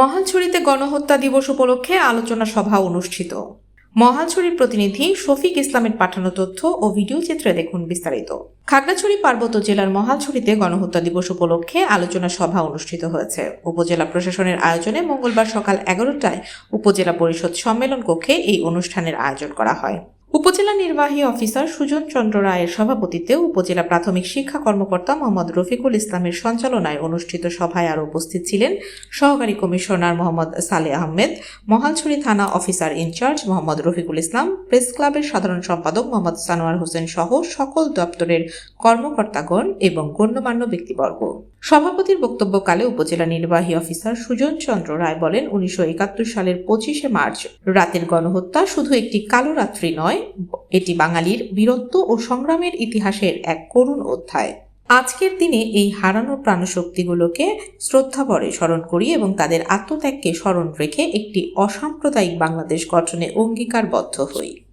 মহালছড়িতে গণহত্যা দিবস উপলক্ষে আলোচনা সভা অনুষ্ঠিত। মহালছড়ির প্রতিনিধি শফিক ইসলামের পাঠানো তথ্য ও ভিডিও চিত্রে দেখুন বিস্তারিত। খাগড়াছড়ি পার্বত্য জেলার মহালছড়িতে গণহত্যা দিবস উপলক্ষে আলোচনা সভা অনুষ্ঠিত হয়েছে। উপজেলা প্রশাসনের আয়োজনে মঙ্গলবার সকাল এগারোটায় উপজেলা পরিষদ সম্মেলন কক্ষে এই অনুষ্ঠানের আয়োজন করা হয়। উপজেলা নির্বাহী অফিসার সুজন চন্দ্র রায়ের সভাপতিত্বে উপজেলা প্রাথমিক শিক্ষা কর্মকর্তা মোহাম্মদ রফিকুল ইসলামের সঞ্চালনায় অনুষ্ঠিত সভায় আরও উপস্থিত ছিলেন সহকারী কমিশনার মোহাম্মদ সালে আহমেদ মহালছড়ি থানা officer in charge Mohammad Rafiqul Islam, press ক্লাবের সাধারণ সম্পাদক মোহাম্মদ সানোয়ার হোসেন সহ সকল দপ্তরের কর্মকর্তাগণ এবং গণ্যমান্য ব্যক্তিবর্গ। সভাপতির বক্তব্যকালে উপজেলা নির্বাহী অফিসার সুজন চন্দ্র রায় বলেন, উনিশশো একাত্তর সালের পঁচিশে মার্চ রাতের গণহত্যা শুধু একটি কালো রাত্রি নয় এটি বাঙালির বীরত্ব ও সংগ্রামের ইতিহাসের এক করুণ অধ্যায়। আজকের দিনে এই হারানো প্রাণশক্তিগুলোকে শ্রদ্ধাভরে স্মরণ করি এবং তাদের আত্মত্যাগকে স্মরণ রেখে একটি অসাম্প্রদায়িক বাংলাদেশ গঠনে অঙ্গীকারবদ্ধ হই।